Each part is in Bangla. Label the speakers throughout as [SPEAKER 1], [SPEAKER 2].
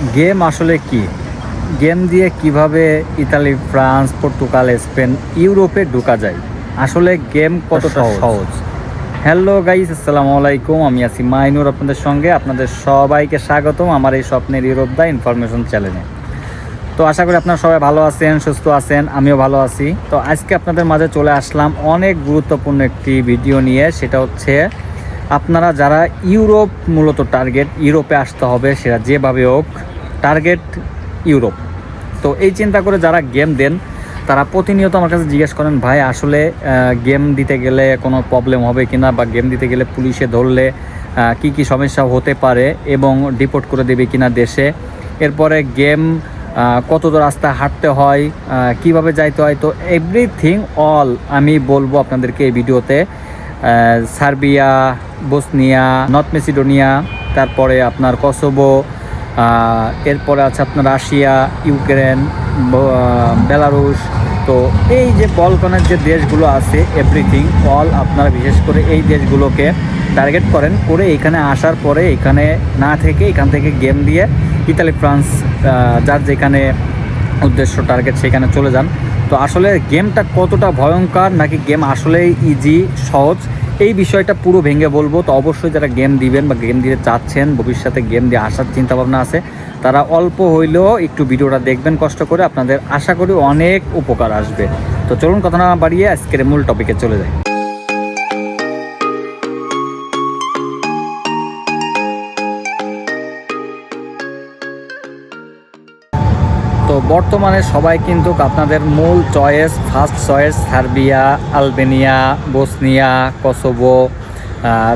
[SPEAKER 1] গেম আসলে কি? গেম দিয়ে কীভাবে ইতালি ফ্রান্স পর্তুগাল স্পেন ইউরোপে ঢোকা যায়? আসলে গেম কতটা
[SPEAKER 2] সহজ।
[SPEAKER 1] হ্যালো গাইস আসসালামু আলাইকুম। আমি আছি মাইনুর আপনাদের সঙ্গে। আপনাদের সবাইকে স্বাগতম আমার এই স্বপ্নের ইউরোপ দা ইনফরমেশন চ্যানেলে। তো আশা করি আপনারা সবাই ভালো আছেন সুস্থ আছেন আমিও ভালো আছি। তো আজকে আপনাদের মাঝে চলে আসলাম অনেক গুরুত্বপূর্ণ একটি ভিডিও নিয়ে সেটা হচ্ছে আপনারা যারা ইউরোপ মূলত টার্গেট, ইউরোপে আসতে হবে সেটা যেভাবে হোক, টার্গেট ইউরোপ। তো এই চিন্তা করে যারা গেম দেন, তারা প্রতিনিয়ত আমার কাছে জিজ্ঞেস করেন, ভাই, আসলে গেম দিতে গেলে কোনো প্রবলেম হবে কি না বা গেম দিতে গেলে পুলিশে ধরলে কি কি সমস্যা হতে পারে এবং ডিপোর্ট করে দেবে কি না দেশে? এরপরে গেম কত রাস্তা হাঁটতে হয় কীভাবে যাইতে হয়? তো এভরিথিং অল আমি বলব আপনাদেরকে এই ভিডিওতে। সার্বিয়া, বসনিয়া, নর্থ মেসিডোনিয়া, তারপরে আপনার কসোভো এরপরে আছে আপনার রাশিয়া, ইউক্রেন বেলারুশ। তো এই যে বলকনের যে দেশগুলো আছে এভরিথিং অল আপনারা বিশেষ করে এই দেশগুলোকে টার্গেট করেন, করে এখানে আসার পরে এখানে না থেকে এখান থেকে গেম দিয়ে ইতালি ফ্রান্স যার যেখানে উদ্দেশ্য টার্গেট সেখানে চলে যান। তো আসলে গেমটা কতটা ভয়ঙ্কর নাকি গেম আসলেই ইজি সহজ, এই বিষয়টা পুরো ভেঙে বলব। তো অবশ্যই যারা গেম দিবেন বা গেম দিতে চাচ্ছেন, ভবিষ্যতে গেম দিয়ে আসার চিন্তাভাবনা আছে, তারা অল্প হইলেও একটু ভিডিওটা দেখবেন কষ্ট করে। আপনাদের আশা করি অনেক উপকার আসবে। তো চলুন কথা না বাড়িয়ে আজকের মূল টপিকে চলে যাই। বর্তমানে সবাই কিন্তু আপনাদের মূল choice first choice Serbia, Albania, Bosnia, Kosovo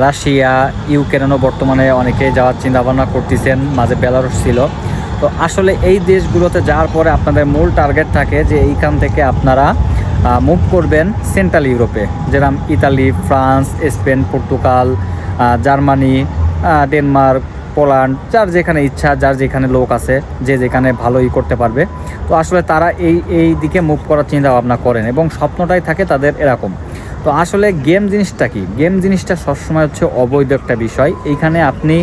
[SPEAKER 1] Russia, ইউক্রেনও বর্তমানে অনেকে যাওয়ার চিন্তা ভাবনা করতেছেন, মাঝে বেলারুস ছিল। তো আসলে এই দেশগুলোতে যাওয়ার পরে আপনাদের মূল টার্গেট থাকে যে এইখান থেকে আপনারা মুভ করবেন সেন্ট্রাল ইউরোপে যেরকম Italy France Spain, Portugal Germany Denmark Poland যার যেখানে ইচ্ছা, যার যেখানে লোক আছে, যে যেখানে ভালোই করতে পারবে। তো আসলে তারা এই এই দিকে মুভ করার চিন্তা ভাবনা করেন এবং স্বপ্নটাই থাকে তাদের এরকম। তো আসলে গেম জিনিসটা কি? গেম জিনিসটা সবসময় হচ্ছে অবৈধ একটা বিষয়। এইখানে আপনি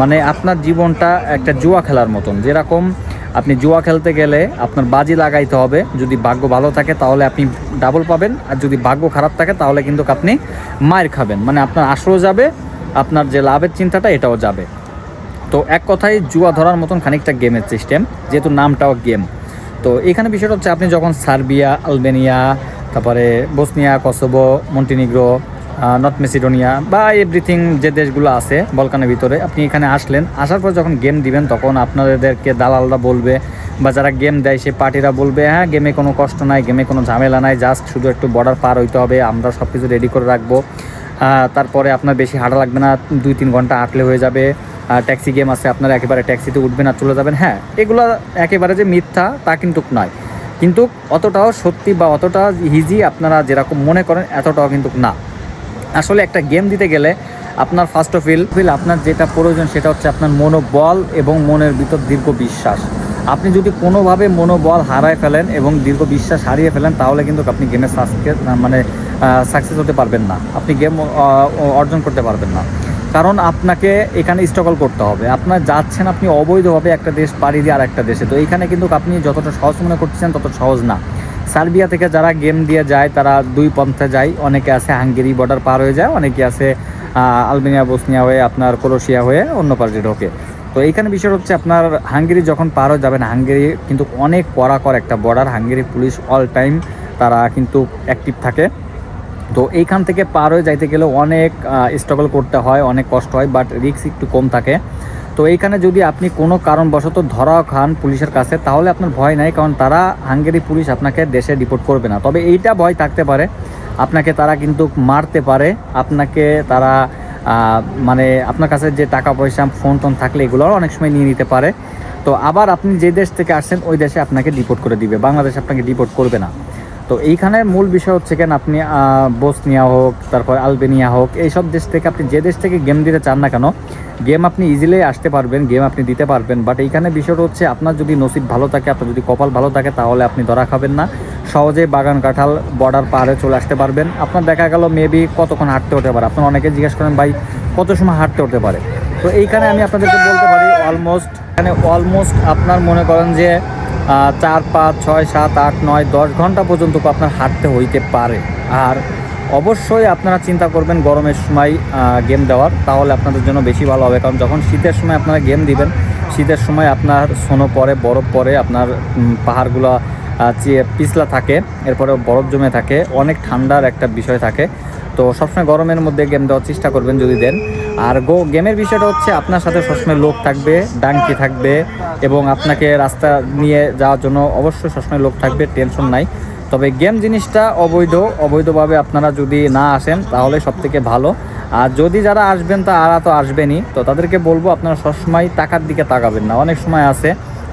[SPEAKER 1] মানে আপনার জীবনটা একটা জুয়া খেলার মতন। যেরকম আপনি জুয়া খেলতে গেলে আপনার বাজি লাগাইতে হবে। যদি ভাগ্য ভালো থাকে তাহলে আপনি ডাবল পাবেন। আর যদি ভাগ্য খারাপ থাকে তাহলে কিন্তু আপনি মায়ের খাবেন। মানে আপনার আসরও যাবে আপনার যে লাভের চিন্তাটা, এটাও যাবে। তো এক কথায় জুয়া ধরার মতন খানিকটা গেমের সিস্টেম, যেহেতু নামটাও গেম। তো এখানে বিষয়টা হচ্ছে, আপনি যখন সার্বিয়া, আলবেনিয়া, তারপরে Bosnia, Kosovo, Montenegro North Macedonia বা এভরিথিং যে দেশগুলো আছে বলকানের ভিতরে, আপনি এখানে আসলেন, আসার পর যখন গেম দিবেন, তখন আপনাদেরকে দালালরা বলবে বা যারা গেম দেয় সে পার্টিরা বলবে হ্যাঁ গেমে কোনো কষ্ট নাই, গেমে কোনো ঝামেলা নাই, জাস্ট শুধু একটু বর্ডার পার হইতে হবে, আমরা সব কিছু রেডি করে রাখব। তারপরে আপনার বেশি হাঁটা লাগবে না, দুই তিন ঘণ্টা হাঁটলে হয়ে যাবে। ট্যাক্সি গেম আছে, আপনারা একেবারে ট্যাক্সিতে উঠবেন আর চলে যাবেন। হ্যাঁ এগুলো একেবারে যে মিথ্যা তা কিন্তু নয়। কিন্তু অতটাও সত্যি বা অতটা ইজি আপনারা যেরকম মনে করেন, এতটাও কিন্তু না। আসলে একটা গেম দিতে গেলে আপনার ফার্স্ট অফ ফিল আপনার যেটা প্রয়োজন সেটা হচ্ছে আপনার মনোবল এবং মনের ভিতর দীর্ঘ বিশ্বাস। আপনি যদি কোনোভাবে মনোবল হারায় ফেলেন এবং দীর্ঘ বিশ্বাস হারিয়ে ফেলেন, তাহলে কিন্তু আপনি গেমে সাকসেস মানে সাকসেস হতে পারবেন না। আপনি গেম অর্জন করতে পারবেন না। কারণ আপনাকে এখানে স্ট্রাগল করতে হবে। আপনার যাচ্ছেন আপনি অবৈধভাবে একটা দেশ পাড়ি দিয়ে আর একটা দেশে। তো এখানে কিন্তু আপনি যতটা সহজ মনে করতেছেন তত সহজ না। সার্বিয়া থেকে যারা গেম দিয়ে যায়, তারা দুই পন্থে যায়। অনেকে আছে হাঙ্গেরি বর্ডার পার হয়ে যায়, অনেকে আছে আলবেনিয়া, বসনিয়া হয়ে, আপনার ক্রোশিয়া হয়ে অন্য পার্টি ঢোকে। তো এইখানে বিষয় হচ্ছে আপনার হাঙ্গেরি যখন পার হয়ে যাবেন, হাঙ্গেরি কিন্তু অনেক কড়াকর একটা border Hungary police all time তারা কিন্তু অ্যাক্টিভ থাকে। তো এইখান থেকে পার হয়ে যাইতে গেলে অনেক স্ট্রাগল করতে হয়, অনেক কষ্ট হয় বাট রিস্ক একটু কম থাকে। তো এইখানে যদি আপনি কোনো কারণবশত ধরাও খান পুলিশের কাছে, তাহলে আপনার ভয় নাই, কারণ তারা হাঙ্গেরি পুলিশ আপনাকে দেশে রিপোর্ট করবে না। তবে এইটা ভয় থাকতে পারে। আপনাকে তারা কিন্তু মারতে পারে, আপনাকে তারা মানে আপনার কাছে যে টাকা পয়সা ফোন টোন থাকলে এগুলোও অনেক সময় নিয়ে নিতে পারে। তো আবার আপনি যে দেশ থেকে আসছেন, ওই দেশে আপনাকে ডিপোর্ট করে দিবে। বাংলাদেশ আপনাকে ডিপোর্ট করবে না। তো এইখানে মূল বিষয় হচ্ছে কেন আপনি বসনিয়া হোক, তারপর আলবেনিয়া হোক, এইসব দেশ থেকে আপনি যে দেশ থেকে গেম দিতে চান না কেন গেম আপনি ইজিলি আসতে পারবেন গেম আপনি দিতে পারবেন। বাট এইখানে বিষয়টা হচ্ছে আপনার যদি নসিব ভালো থাকে, আপনার যদি কপাল ভালো থাকে, তাহলে আপনি ধরা খাবেন না। সহজেই বাগান কাঁঠাল বর্ডার পাহাড়ে চলে আসতে পারবেন। আপনার দেখা গেল মেবি কতক্ষণ হাঁটতে হতে পারে? আপনার অনেকে জিজ্ঞেস করেন, ভাই, কত সময় হাঁটতে হতে পারে? তো এইখানে আমি আপনাদেরকে বলতে পারি অলমোস্ট এখানে অলমোস্ট আপনার মনে করেন যে চার, পাঁচ, ছয়, সাত, আট, নয়, দশ ঘণ্টা পর্যন্ত আপনার হাঁটতে হইতে পারে। আর অবশ্যই আপনারা চিন্তা করবেন গরমের সময় গেম দেওয়ার। তাহলে আপনাদের জন্য বেশি ভালো হবে। কারণ যখন শীতের সময় আপনারা গেম দিবেন, শীতের সময় আপনার স্নো পরে বরফ পরে আপনার পাহাড়গুলো পিছলা থাকে এরপরে বরফ জমে থাকে, অনেক ঠান্ডার একটা বিষয় থাকে। তো সবসময় গরমের মধ্যে গেম দেওয়ার চেষ্টা করবেন যদি দেন। আর গো গেমের বিষয়টা হচ্ছে আপনার সাথে সবসময় লোক থাকবে, ডাঙ্কি থাকবে এবং আপনাকে রাস্তা নিয়ে যাওয়ার জন্য অবশ্যই সবসময় লোক থাকবে টেনশন নাই। তবে গেম জিনিসটা অবৈধ, অবৈধভাবে আপনারা যদি না আসেন তাহলে সব থেকে ভালো। আর যদি যারা আসবেন তা, তারা তো আসবেনই। তো তাদেরকে বলব আপনারা সবসময় টাকার দিকে তাকাবেন না। অনেক সময় আছে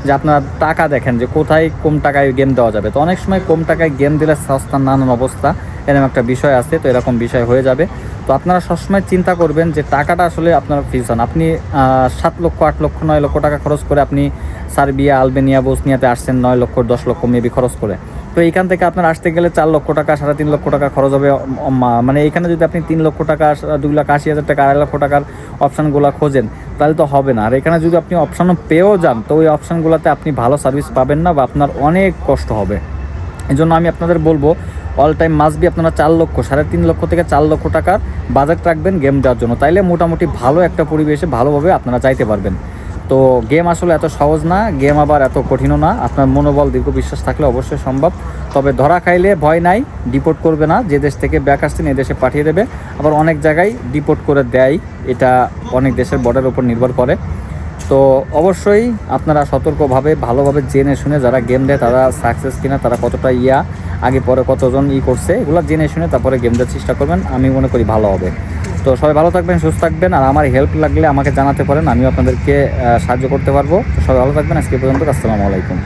[SPEAKER 1] যে আপনারা টাকা দেখেন যে কোথায় কম টাকায় গেম দেওয়া যাবে। তো অনেক সময় কম টাকায় গেম দিলে সস্তার নানান অবস্থা, এরকম একটা বিষয় আছে, তো এরকম বিষয় হয়ে যাবে। তো আপনারা সবসময় চিন্তা করবেন যে টাকাটা আসলে আপনার ফিস হন আপনি সাত লক্ষ, আট লক্ষ, নয় লক্ষ টাকা খরচ করে আপনি সার্বিয়া, আলবেনিয়া, বোসনিয়াতে আসছেন, নয় লক্ষ, দশ লক্ষ মেবি খরচ করে। তো এইখান থেকে আপনার আসতে গেলে চার লক্ষ টাকা, সাড়ে তিন লক্ষ টাকা খরচ হবে মানে এইখানে যদি আপনি তিন লক্ষ টাকা দুই লাখ আশি হাজার টাকা, আড়াই লক্ষ টাকার অপশানগুলো খোঁজেন তাহলে তো হবে না। আর এখানে যদি আপনি অপশানও পেয়েও যান, তো ওই অপশানগুলোতে আপনি ভালো সার্ভিস পাবেন না বা আপনার অনেক কষ্ট হবে। এই জন্য আমি আপনাদের বলব অল টাইম মাস্ট বি আপনারা চার লক্ষ, সাড়ে তিন লক্ষ থেকে চার লক্ষ টাকার বাজেট রাখবেন গেম দেওয়ার জন্য। তাইলে মোটামুটি ভালো একটা পরিবেশে ভালোভাবে আপনারা চাইতে পারবেন। তো গেম আসলে এত সহজ না, গেম আবার এত কঠিনও না। আপনার মনোবল দীর্ঘ বিশ্বাস থাকলে অবশ্যই সম্ভব। তবে ধরা খাইলে ভয় নাই ডিপোর্ট করবে না। যে দেশ থেকে ব্যাক আসছেন, এই দেশে পাঠিয়ে দেবে। আবার অনেক জায়গায় ডিপোর্ট করে দেয়। এটা অনেক দেশের বর্ডারের উপর নির্ভর করে। তো অবশ্যই আপনারা সতর্কভাবে, ভালোভাবে জেনে শুনে যারা গেম দেয়, তারা সাকসেস কিনা, তারা কতটা ইয়া, আগে পরে কতজন ই করছে, এগুলো জেনে শুনে তারপরে গেম দেওয়ার চেষ্টা করবেন। আমি মনে করি ভালো হবে। তো সবাই ভালো থাকবেন, সুস্থ থাকবেন, আর আমার হেল্প লাগলে আমাকে জানাতে পারেন, আমিও আপনাদেরকে সাহায্য করতে পারব। তো সবাই ভালো থাকবেন, আজকে পর্যন্ত, আসসালামু আলাইকুম।